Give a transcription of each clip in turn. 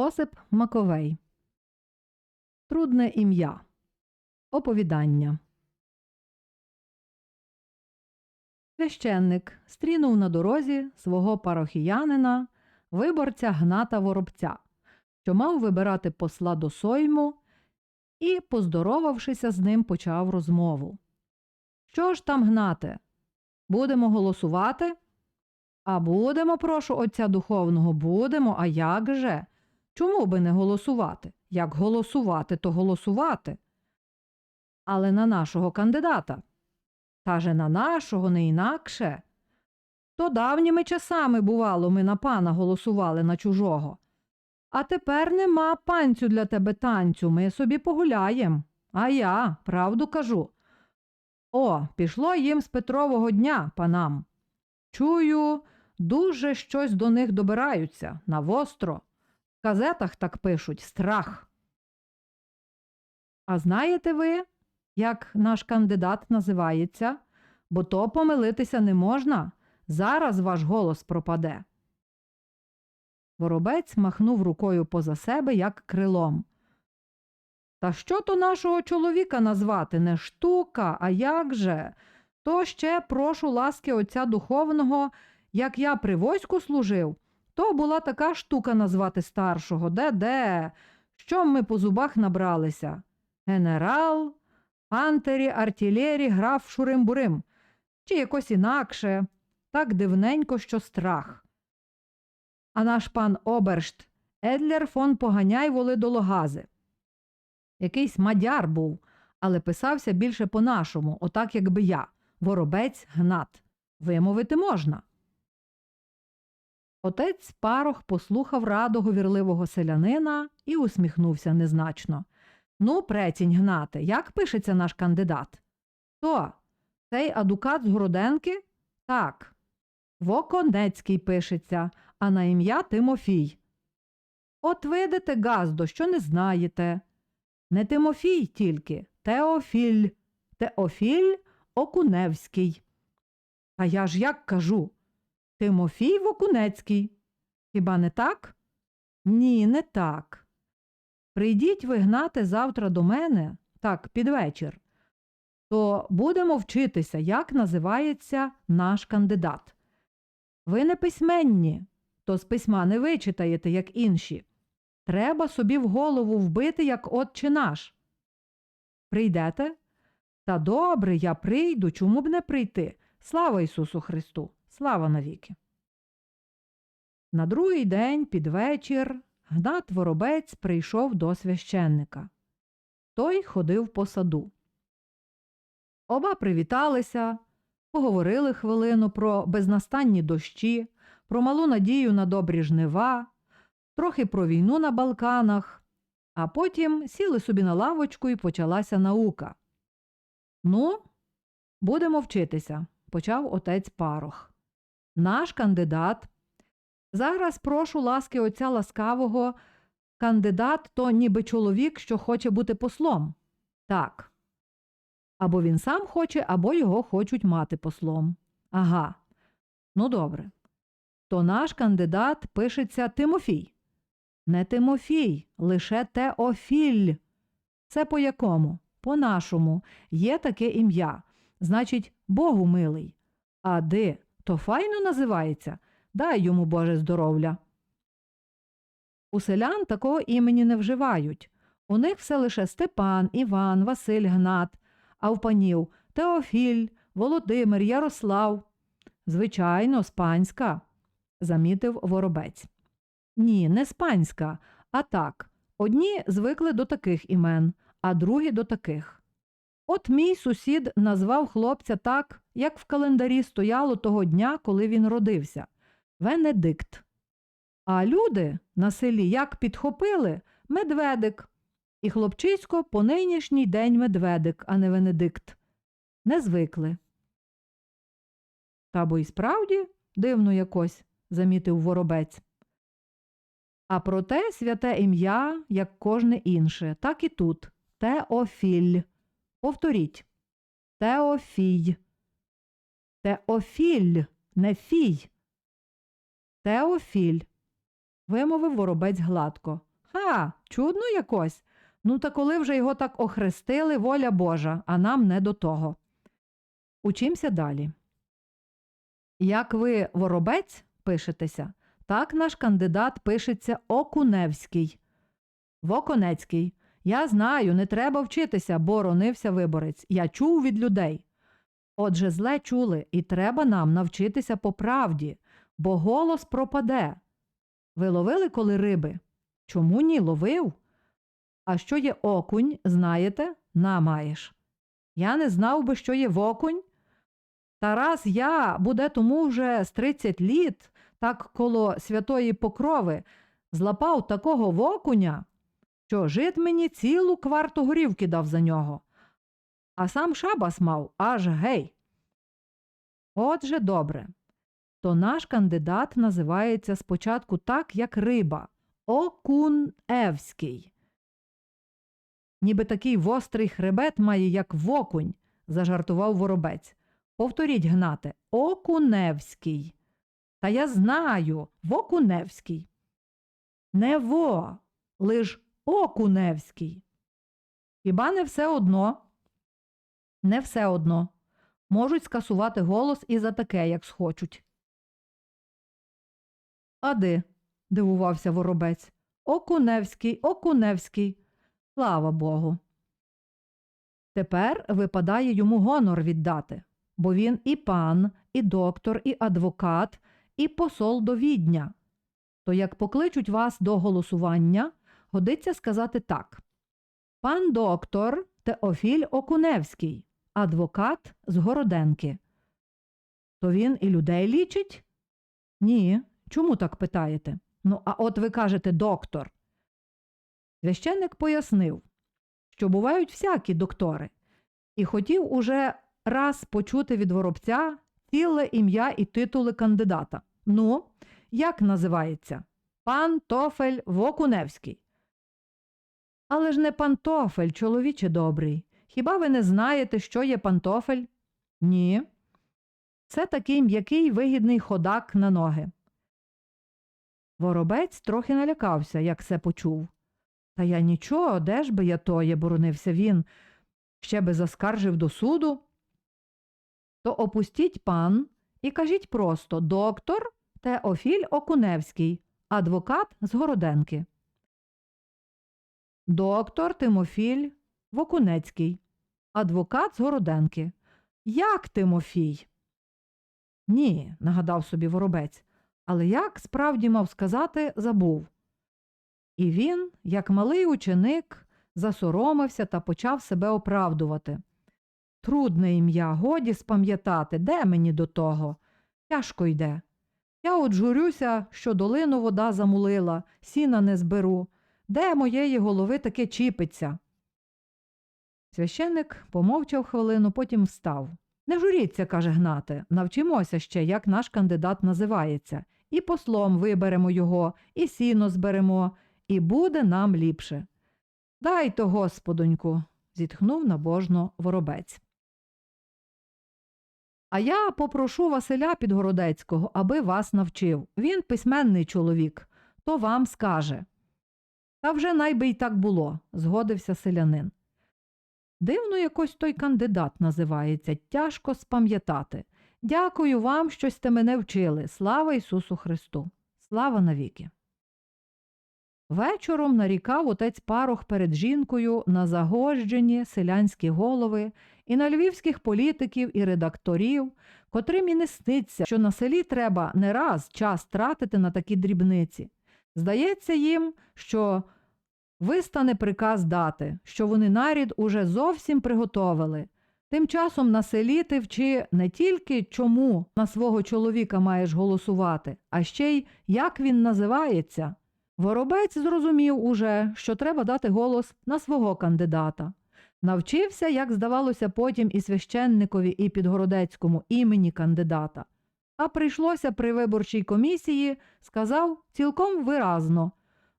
Осип Маковей. Трудне ім'я. Оповідання. Священник стрінув на дорозі свого парохіянина, виборця Гната Воробця, що мав вибирати посла до Сойму, і, поздоровавшися з ним, почав розмову. Що ж там, Гнате? Будемо голосувати? А будемо, прошу отця духовного, будемо, а як же? Чому би не голосувати? Як голосувати, то голосувати. Але на нашого кандидата. Та же на нашого не інакше. То давніми часами, бувало, ми на пана голосували на чужого. А тепер нема панцю для тебе танцю, ми собі погуляєм. А я, правду кажу. О, пішло їм з Петрового дня, панам. Чую, дуже щось до них добираються, навостро. В газетах так пишуть страх. А знаєте ви, як наш кандидат називається? Бо то помилитися не можна. Зараз ваш голос пропаде. Воробець махнув рукою поза себе, як крилом. Та що то нашого чоловіка назвати не штука, а як же? То ще прошу ласки отця духовного, як я при войську служив, то була така штука назвати старшого. Де де? Що ми по зубах набралися? Генерал, пантері, артилері, граф Шурим-Бурим. Чи якось інакше, так дивненько, що страх. А наш пан Обершт Едлер фон Поганяй воли до Якийсь мадяр був, але писався більше по-нашому, отак якби я, воробець Гнат. Вимовити можна. Отець парох послухав раду говірливого селянина і усміхнувся незначно. Ну, прецінь Гнате, як пишеться наш кандидат? То, цей адукат з Городенки? Так. Воконецький пишеться, а на ім'я Тимофій. От видите, Газдо, що не знаєте. Не Тимофій тільки, Теофіль, Теофіль Окуневський. А я ж як кажу? Тимофій Вокунецький. Хіба не так? Ні, не так. Прийдіть ви гнати завтра до мене, так, під вечір, то будемо вчитися, як називається наш кандидат. Ви не письменні, то з письма не вичитаєте, як інші. Треба собі в голову вбити, як отче наш. Прийдете? Та добре, я прийду, чому б не прийти? Слава Ісусу Христу! Слава навіки! На другий день під вечір Гнат Воробець прийшов до священника. Той ходив по саду. Оба привіталися, поговорили хвилину про безнастанні дощі, про малу надію на добрі жнива, трохи про війну на Балканах, а потім сіли собі на лавочку і почалася наука. Ну, будемо вчитися, почав отець Парох. Наш кандидат. Зараз прошу ласки отця ласкавого. Кандидат то ніби чоловік, що хоче бути послом. Так. Або він сам хоче, або його хочуть мати послом. Ага. Ну добре. То наш кандидат пишеться Тимофій. Не Тимофій, лише Теофіль. Це по якому? По нашому. Є таке ім'я. Значить, Богу милий. А де? То файно називається. Дай йому Боже здоров'я. У селян такого імені не вживають. У них все лише Степан, Іван, Василь Гнат, а в панів Теофіль, Володимир, Ярослав. Звичайно, спанська, замітив воробець. Ні, не спанська, а так. Одні звикли до таких імен, а другі до таких. От мій сусід назвав хлопця так, як в календарі стояло того дня, коли він родився Венедикт. А люди на селі як підхопили медведик. І хлопчисько по нинішній день медведик, а не Венедикт. Не звикли. Та бо й справді дивно якось, замітив воробець. А проте святе ім'я, як кожне інше, так і тут Теофіль. Повторіть Теофій. Теофіль, не фій. Теофіль. Вимовив воробець гладко. Ха, чудно якось. Ну та коли вже його так охрестили, воля Божа, а нам не до того. Учимося далі. Як ви воробець пишетеся, так наш кандидат пишеться Окуневський. Воконецький. Я знаю, не треба вчитися, боронився виборець. Я чув від людей. Отже, зле чули, і треба нам навчитися по правді, бо голос пропаде. Ви ловили коли риби? Чому ні ловив? А що є окунь, знаєте? На маєш. Я не знав би, що є вокунь. Та раз я, буде тому вже з 30 літ, так коло святої покрови, злапав такого вокуня, що жит мені цілу кварту горівки дав за нього. А сам шабас мав аж гей. Отже, добре. То наш кандидат називається спочатку так, як риба Окуневський. Ніби такий вострий хребет має, як вокунь, зажартував воробець. Повторіть, гнате, Окуневський. Та я знаю, Вокуневський. Не во, лиш Окуневський. Хіба не все одно? Не все одно. Можуть скасувати голос і за таке, як схочуть. Ади, дивувався воробець. Окуневський, Окуневський. Слава Богу. Тепер випадає йому гонор віддати, бо він і пан, і доктор, і адвокат, і посол до відня. То як покличуть вас до голосування, годиться сказати так. Пан доктор Теофіль Окуневський, адвокат з Городенки. То він і людей лічить? Ні. Чому так питаєте? Ну, а от ви кажете доктор. Священник пояснив, що бувають всякі доктори, і хотів уже раз почути від воробця ціле ім'я і титули кандидата. Ну, як називається? Пан Тофель Вокуневський. Але ж не пантофель, чоловіче добрий. Хіба ви не знаєте, що є пантофель? Ні. Це такий м'який вигідний ходак на ноги. Воробець трохи налякався, як це почув. Та я нічого, де ж би я тоє, боронився він, ще би заскаржив до суду. То опустіть пан і кажіть просто доктор Теофіль Окуневський, адвокат з Городенки. Доктор Тимофіль Вокунецький, адвокат з Городенки. Як Тимофій? Ні, нагадав собі воробець, але як справді мав сказати, забув. І він, як малий ученик, засоромився та почав себе оправдувати. Трудне ім'я, годі спам'ятати, де мені до того? Тяжко йде. Я от журюся, що долину вода замулила, сіна не зберу. Де моєї голови таке чіпиться? Священник помовчав хвилину, потім встав. Не журіться, каже Гнате, навчимося ще, як наш кандидат називається. І послом виберемо його, і сіно зберемо, і буде нам ліпше. Дай то, господоньку, зітхнув набожно воробець. А я попрошу Василя Підгородецького, аби вас навчив. Він письменний чоловік, то вам скаже. Та вже найби й так було, згодився селянин. Дивно якось той кандидат називається, тяжко спам'ятати. Дякую вам, що сте мене вчили. Слава Ісусу Христу! Слава навіки! Вечором нарікав отець парох перед жінкою на загожджені селянські голови і на львівських політиків і редакторів, котрим і не сниться, що на селі треба не раз час тратити на такі дрібниці. Здається їм, що вистане приказ дати, що вони нарід уже зовсім приготовили. Тим часом на селі ти вчи не тільки чому на свого чоловіка маєш голосувати, а ще й як він називається. Воробець зрозумів уже, що треба дати голос на свого кандидата. Навчився, як здавалося, потім і священникові, і підгородецькому імені кандидата. А прийшлося при виборчій комісії, сказав цілком виразно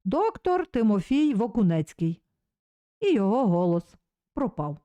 доктор Тимофій Вокунецький. І його голос пропав.